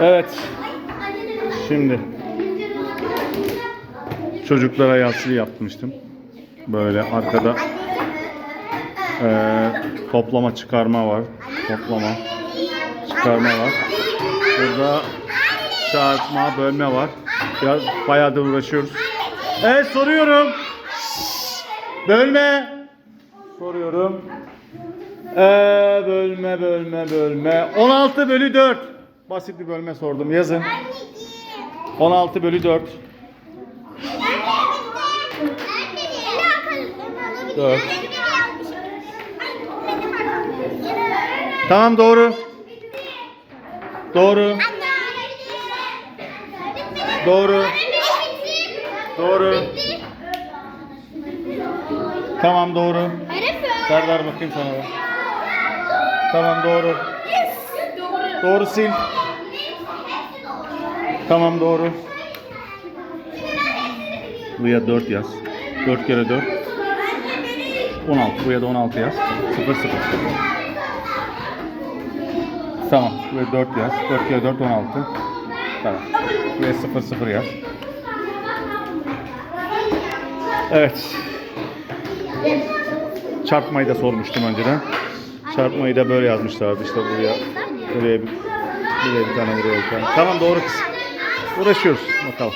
Evet. Şimdi çocuklara yaslı yapmıştım. Böyle arkada eee, toplama çıkarma var. Toplama çıkarma var. Burada çarpma bölme var. Biraz bayağı da uğraşıyoruz. Evet soruyorum. Bölme. Soruyorum. Ee, bölme bölme bölme. 16 bölü 4. Basit bir bölme sordum. Yazın. 16 bölü 4. Dört. Tamam doğru. Doğru. Doğru. Doğru. Tamam doğru. Serdar bakayım sana. Tamam doğru. Doğru sil. Tamam doğru. Buraya 4 yaz. 4 kere 4. 16. Buraya da 16 yaz. 0 0. Tamam. Buraya 4 yaz. 4 kere 4 16. Tamam. Buraya 0 0 yaz. Evet. Çarpmayı da sormuştum önceden. Çarpmayı da böyle yazmışlardı işte buraya. Buraya bir, buraya bir tane buraya bir tane. Tamam doğru kız. Uğraşıyoruz bakalım.